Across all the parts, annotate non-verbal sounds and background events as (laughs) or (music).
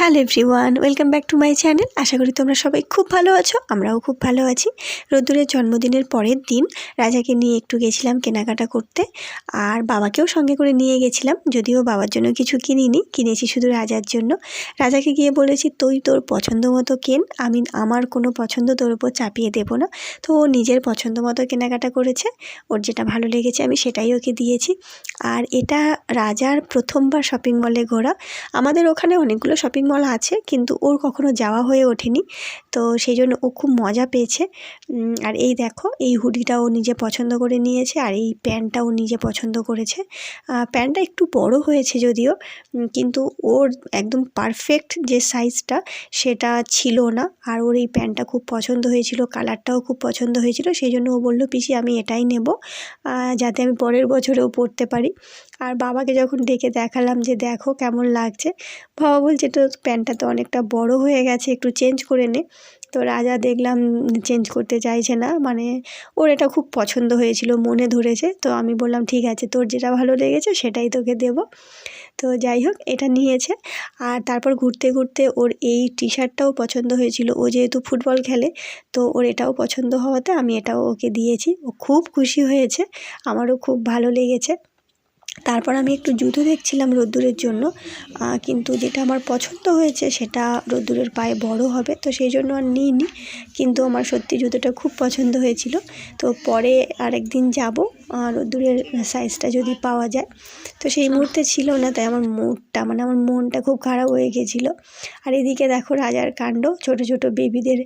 Hello everyone, welcome back to my channel. আশা করি তোমরা সবাই খুব ভালো আছো, আমরাও খুব ভালো আছি। রোদ্দুরের জন্মদিনের পরের দিন রাজাকে নিয়ে একটু গেছিলাম কেনাকাটা করতে, আর বাবাকেও সঙ্গে করে নিয়ে গেছিলাম, যদিও বাবার জন্য কিছু কিনিনি, কিনেছি শুধু রাজার জন্য। রাজাকে গিয়ে বলেছি, তুই তোর পছন্দ মতো কেন আমি আমার কোনো পছন্দ তোর উপর চাপিয়ে দেবো না। তো ও নিজের পছন্দ মতো কেনাকাটা করেছে, ওর যেটা ভালো লেগেছে আমি সেটাই ওকে দিয়েছি। আর এটা রাজার প্রথমবার শপিং মলে ঘোরা। আমাদের ওখানে অনেকগুলো শপিং মল আছে, কিন্তু ওর কখনো যাওয়া হয়ে ওঠেনি। তো সেই জন্য ও খুব মজা পেয়েছে। আর এই দেখো, এই হুডিটা ও নিজে পছন্দ করে নিয়েছে, আর এই প্যান্টটা ও নিজে পছন্দ করেছে। প্যান্টটা একটু বড় হয়েছে যদিও কিন্তু ওর একদম পারফেক্ট যে সাইজটা সেটা ছিল না। আর ওর এই প্যান্টটা খুব পছন্দ হয়েছিল, কালারটাও খুব পছন্দ হয়েছিল, সেই জন্য ও বলল, পিসি, আমি এটাই নেব যাতে আমি পরের বছরেও পরতে পারি। আর বাবাকে যখন ডেকে দেখালাম যে, দেখো কেমন লাগছে। বাবা বলছে তো প্যান্টটা তো অনেকটা বড় হয়ে গেছে, একটু চেঞ্জ করে নে। তো রাজা দেখলাম চেঞ্জ করতে চাইছে না মানে ওর এটা খুব পছন্দ হয়েছিল, মনে ধরেছে। তো আমি বললাম, ঠিক আছে, তোর যেটা ভালো লেগেছে সেটাই তোকে দেব। তো যাই হোক, এটা নিয়েছে। আর তারপর ঘুরতে ঘুরতে ওর এই টি শার্টটাও পছন্দ হয়েছিল। ও যেহেতু ফুটবল খেলে, তো ওর এটাও পছন্দ হওয়াতে আমি এটাও ওকে দিয়েছি। ও খুব খুশি হয়েছে, আমারও খুব ভালো লেগেছে। তারপর আমি একটু জুতো দেখছিলাম রোদ্দুরের জন্য কিন্তু যেটা আমার পছন্দ হয়েছে সেটা রোদ্দুরের পায়ে বড় হবে, তো সেই জন্য আর নিইনি, কিন্তু আমার সত্যি জুতোটা খুব পছন্দ হয়েছিল। তো পরে আরেকদিন যাব রোদ্দুরের সাইজটা যদি পাওয়া যায়। তো সেই মুহূর্তে ছিল না, তাই আমার মুডটা মানে আমার মনটা খুব খারাপ হয়ে গেছিল। আর এদিকে দেখো রাজার কাণ্ড, ছোট ছোট বেবিদের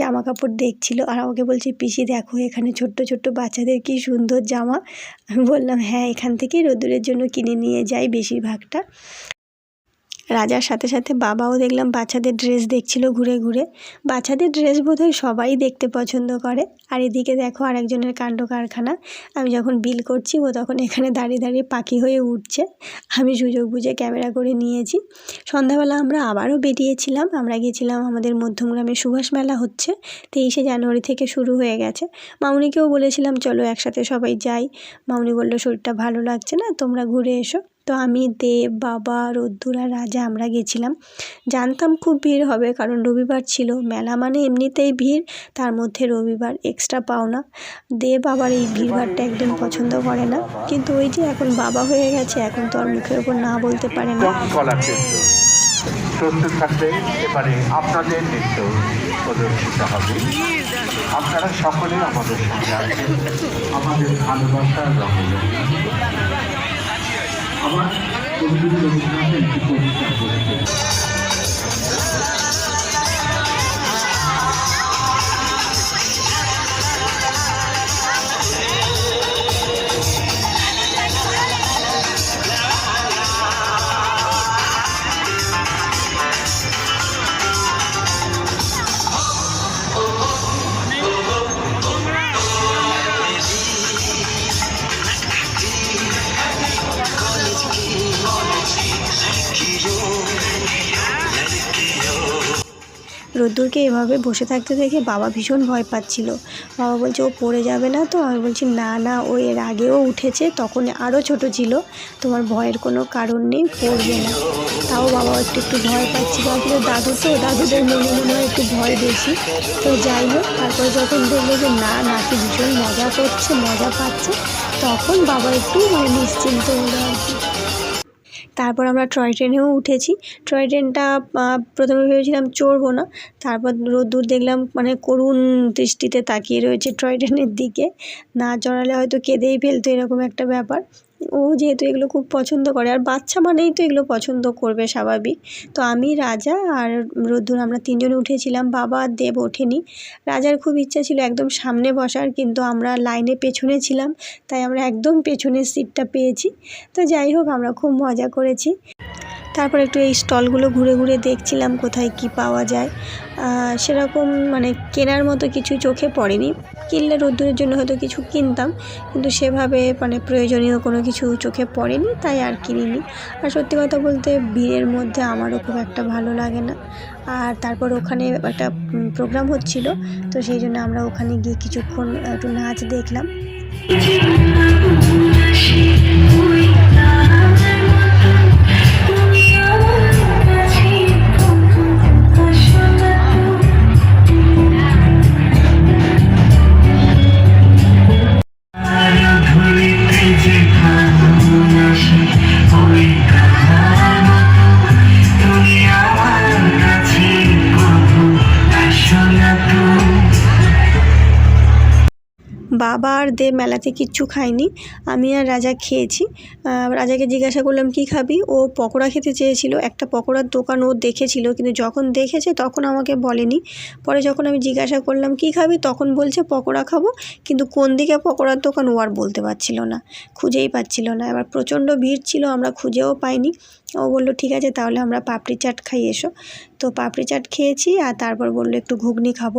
জামা কাপড় দেখছিল। আর আমাকে বলছে, পিসি, দেখো এখানে ছোট্ট ছোট্ট বাচ্চাদের কি সুন্দর জামা। আমি বললাম হ্যাঁ এখান থেকেই রোদ্দুরের জন্য কিনে নিয়ে যাই বেশিরভাগটা। রাজার সাথে সাথে বাবাও দেখলাম বাচ্চাদের ড্রেস দেখছিল ঘুরে ঘুরে। বাচ্চাদের ড্রেস বোধহয় সবাই দেখতে পছন্দ করে। আর এদিকে দেখো আরেকজনের কাণ্ড কারখানা। আমি যখন বিল করছি, ও তখন এখানে দাঁড়িয়ে দাঁড়িয়ে পাখি হয়ে উঠছে। আমি সুযোগ বুঝে ক্যামেরা করে নিয়েছি। সন্ধ্যাবেলা আমরা আবারও বেরিয়েছিলাম। আমরা গেছিলাম আমাদের মধ্যমগ্রামে সুভাষ মেলা হচ্ছে। তেইশে জানুয়ারি থেকে শুরু হয়ে গেছে। মামুনিকেও বলেছিলাম, চলো একসাথে সবাই যাই। মামুনি বলল, শরীরটা ভালো লাগছে না, তোমরা ঘুরে এসো। তো আমি দেব, বাবা, রোদ্দুর রাজা আমরা গেছিলাম। জানতাম খুব ভিড় হবে কারণ রবিবার ছিল। মেলা মানে এমনিতেই ভিড়, তার মধ্যে রবিবার এক্সট্রা পাওনা। দেব আবার এই ভিড়ভাড়টা একদম পছন্দ করে না। কিন্তু ওই যে এখন বাবা হয়ে গেছে, এখন তো আর মুখের ওপর না বলতে পারে না। আপনারা সকলে আমাদের সঙ্গে আছেন। আমাদের ভালোবাসার রঙে কবিগুরু রবীন্দ্রনাথের একটি কবিতা বলতে রোদ্দুরকে এভাবে বসে থাকতে দেখে বাবা ভীষণ ভয় পাচ্ছিল। বাবা বলছে, ও পড়ে যাবে না তো? আমি বলছি, না না, ও এর আগেও উঠেছে তখন আরও ছোট ছিল। তোমার ভয়ের কোনো কারণ নেই, পড়বে না। তাও বাবা একটু একটু ভয় পাচ্ছিল আসলে দাদু তো, দাদুদের মনে মনে হয় একটু ভয় বেশি। তো যাই হোক, তারপরে যখন দেখল যে, না নাকি ভীষণ মজা করছে, মজা পাচ্ছে, তখন বাবা একটু মানে নিশ্চিন্ত হলো আর কি। তারপর আমরা টয় ট্রেনেও উঠেছি। টয় ট্রেনটা প্রথমে ভেবেছিলাম চড়বো না। তারপর রোদ্দুর দেখলাম মানে করুণ দৃষ্টিতে তাকিয়ে রয়েছে টয় ট্রেনের দিকে। না চড়ালে হয়তো কেঁদেই ফেলতো, এরকম একটা ব্যাপার। ও যেহেতু এগুলো খুব পছন্দ করে, আর বাচ্চা মানেই তো এগুলো পছন্দ করবে স্বাভাবিক। তো আমি রাজা আর রোদ্দুর, আমরা তিনজনে উঠেছিলাম, বাবা আর দেব ওঠেনি। রাজার খুব ইচ্ছা ছিল একদম সামনে বসার, কিন্তু আমরা লাইনে পেছনে ছিলাম, তাই আমরা একদম পেছনের সিটটা পেয়েছি। তো যাই হোক, আমরা খুব মজা করেছি। তারপর একটু এই স্টলগুলো ঘুরে ঘুরে দেখছিলাম কোথায় কি পাওয়া যায়। সেরকম মানে কেনার মতো কিছু চোখে পড়েনি। কিনলে রোদ্দুরের জন্য হয়তো কিছু কিনতাম, কিন্তু সেভাবে মানে প্রয়োজনীয় কোনো কিছু চোখে পড়েনি, তাই আর কিনিনি। আর সত্যি কথা বলতে ভিড়ের মধ্যে আমারও খুব একটা ভালো লাগে না। আর তারপর ওখানে একটা প্রোগ্রাম হচ্ছিল, তো সেই জন্য আমরা ওখানে গিয়ে কিছুক্ষণ একটু নাচ দেখলাম। বাবা আর দে মেলাতে কিচ্ছু খায়নি। আমি আর রাজা খেয়েছি। রাজাকে জিজ্ঞাসা করলাম, কি খাবি? ও পকোড়া খেতে চেয়েছিল। একটা পকোড়ার দোকান ও দেখেছিল, কিন্তু যখন দেখেছে তখন আমাকে বলেনি। পরে যখন আমি জিজ্ঞাসা করলাম, কি খাবি? তখন বলছে, পকোড়া খাব। কিন্তু কোন দিকে পকোড়ার দোকান ও আর বলতে পারছিল না, খুঁজেই পাচ্ছিল না। এবার প্রচণ্ড ভিড় ছিল, আমরা খুঁজেও পাইনি। ও বলল, ঠিক আছে, তাহলে আমরা পাপড়ি চাট খাই, এসো। তো পাপড়ি চাট খেয়েছি আর তারপর বলল, একটু ঘুগনি খাব।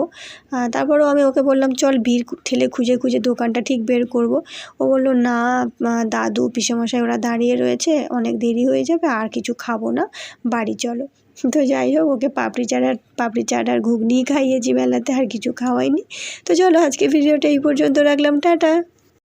তারপরও আমি ওকে বললাম, চল ভিড় ঠেলে খুঁজে খুঁজে দোকানটা ঠিক বের করব। ও বলল, না দাদু, পিসেমশাই ওরা দাঁড়িয়ে রয়েছে, অনেক দেরি হয়ে যাবে, আর কিছু খাব না, বাড়ি চলো। (laughs) তো যাই হোক, ওকে পাপড়ি চাট আর, পাপড়ি চাট আর ঘুগনি খাইয়েছি মেলাতে আর কিছু খাওয়াইনি। তো চলো আজকে ভিডিওটা এই পর্যন্ত রাখলাম, টাটা।